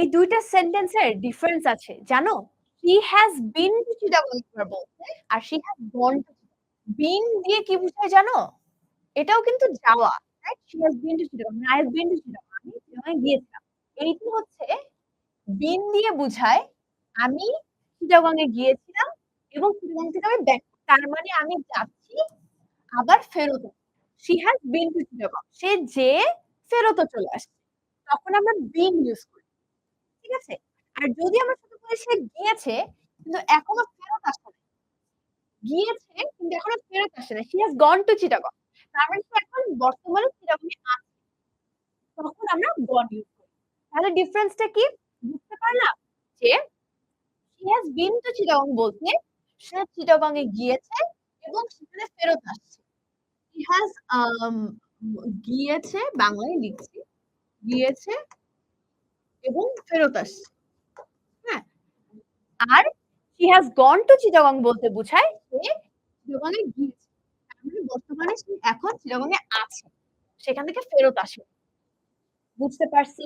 এই ২ টা সেন্টেন্স এর ডিফারেন্স আছে। জানো? He has been to Chittagong একবার বলছে আর she has gone to been দিয়ে কি বুঝায় জানো? এটাও কিন্তু যাওয়া। Right? She has been to Chittagong. I have been to Chittagong. আমি চিটাগং গিয়েছিলাম। এইটা হচ্ছে been দিয়ে বুঝায় আমি চিটাগং এ গিয়েছিলাম এবং চিটাগং থেকে আমি ব্যাক তার মানে আমি যাচ্ছি, আবার ফেরত She has been to Chittagong. সে যেয়ে ফেরতও চলে আসছে। তখন আমরা বিন ইউজ করি। ঠিক আছে? আর যদি আমরা শুধু বলি সে গিয়েছে, কিন্তু এখনও ফেরত আসে। গিয়েছে, কিন্তু এখনও ফেরত আসে। She has gone to Chittagong. তার মানে সে এখন বর্তমানে চিটাগং আছে। তখন আমরা gone ইউস করি। তাহলে ডিফারেন্স টা কি? বুঝতে পারলাম? যে She has been to Chittagong বলতে সে চিটাগং এ গিয়েছে এবং সেখানে ফেরত আসছে। She has আম গিয়েছে, বাংলায় লিখছি। গিয়েছে এবং ফেরত আসছে। হ্যাঁ? আর he has gone to Chittagong বলতে বুঝায় সে চিটাগং এ গিয়েছে। মানে বর্তমানে সে এখন এ আছে। সেখান থেকে ফেরত আসে। বুঝতে পারছি?